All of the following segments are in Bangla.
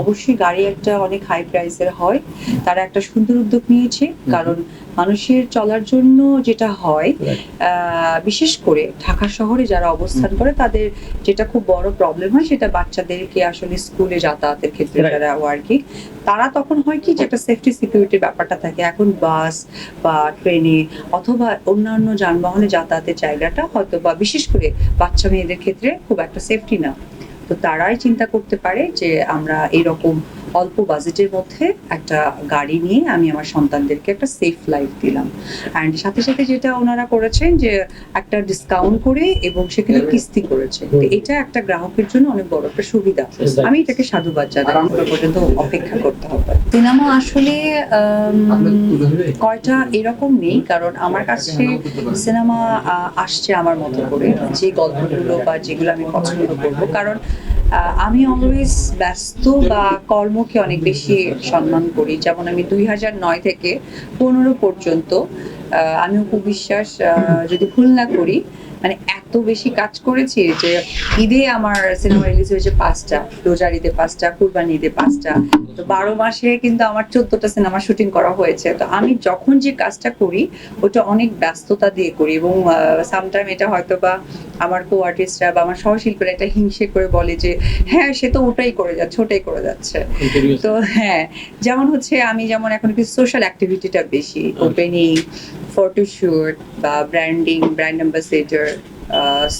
অবশ্যই গাড়ি একটা অনেক হাই প্রাইসের হয়। তারা একটা সুন্দর উদ্যোগ নিয়েছে কারণ মানুষের চলার জন্য যেটা হয় বিশেষ করে ঢাকা শহরে যারা অবস্থান করে তাদের যেটা খুব বড় প্রবলেম হয় সেটা বাচ্চাদেরকে আসলে স্কুলে যাতায়াতের ক্ষেত্রে. যারা ওয়ার্কিং তারা তখন হয় কি যে একটা সেফটি সিকিউরিটির ব্যাপারটা থাকে এখন বাস বা ট্রেনে অথবা অন্যান্য যানবাহনে যাতায়াতের জায়গাটা হয়তো বা বিশেষ করে বাচ্চা মেয়েদের ক্ষেত্রে খুব একটা সেফটি না। তো তারাই চিন্তা করতে পারে যে আমরা এরকম অল্প বাজেটের মধ্যে একটা গাড়ি নিয়ে আমি আমার সন্তানদেরকে একটা সেফ লাইফ দিলাম। অ্যান্ড সাথে সাথে যেটা ওনারা করেছেন যে একটা ডিসকাউন্ট করে এবং সেখানে কিস্তি করেছে তো এটা একটা গ্রাহকের জন্য অনেক বড় একটা সুবিধা। আমি এটাকে সাধুবাদ জানাই। পর্যন্ত অপেক্ষা করতে হবে। সিনেমা আসলে কয়টা এরকম নেই? কারণ আমার কাছে সিনেমা আসছে আমার মতো করে। যে গল্পগুলো বা যেগুলো আমি পছন্দ করব। কারণ আমি অলওয়েজ ব্যস্ত বা কর্মকে অনেক বেশি সম্মান করি। যেমন আমি দুই হাজার নয় থেকে পনেরো পর্যন্ত আমি উপবিশ্বাস আহ, যদি ভুল না করি মানে এত বেশি কাজ করেছি যে ঈদে আমার সিনেমা রিলিজ হয়েছে পাঁচটা রোজার ঈদে পাঁচটা কুরবানি ঈদে পাঁচটা। তো বারো মাসে কিন্তু আমার চোদ্দটা সিনেমা শুটিং করা হয়েছে। তো আমি যখন যে কাজটা করি ওটা অনেক ব্যস্ততা দিয়ে করি এবং সামটাইম এটা হয়তো বা আমার কো আর্টিস্টরা বা আমার সহশিল্পীরা এটা হিংসে করে বলে যে হ্যাঁ সে তো ওটাই করে যাচ্ছে ওটাই করে যাচ্ছে। তো হ্যাঁ যেমন হচ্ছে আমি যেমন এখন একটু সোশ্যাল অ্যাক্টিভিটিটা বেশি ওপেনিং ফটোশুট বা ব্র্যান্ডিং ব্র্যান্ড অ্যাম্বাসেডার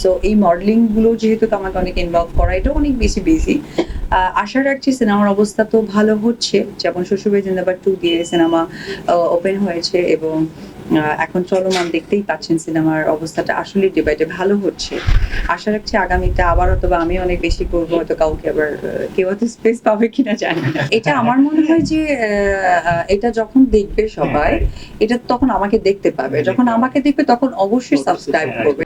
সো এই মডেলিংগুলো যেহেতু আমাকে অনেক ইনভলভ করা এটা অনেক বেশি বেশি আশা রাখছি সিনেমার অবস্থা তো ভালো হচ্ছে, যেমন শ্বশুরবাড়ি জিন্দাবাদ টু দিয়ে সিনেমা ওপেন হয়েছে এবং এখন চলমান দেখতেই পাচ্ছেন সিনেমার অবস্থাটা আসলে ডে বাই ডে ভালো হচ্ছে। আশা রাখছি আগামীতে আবার হয়তো বা আমি অনেক বেশি করব হয়তো কাউকে আবার কেউ হয়তো স্পেস পাবে কিনা জানি না। এটা আমার মনে হয় যে এটা যখন দেখবে সবাই এটা তখন আমাকে দেখতে পাবে। যখন আমাকে দেখবে তখন অবশ্যই সাবস্ক্রাইব করবে।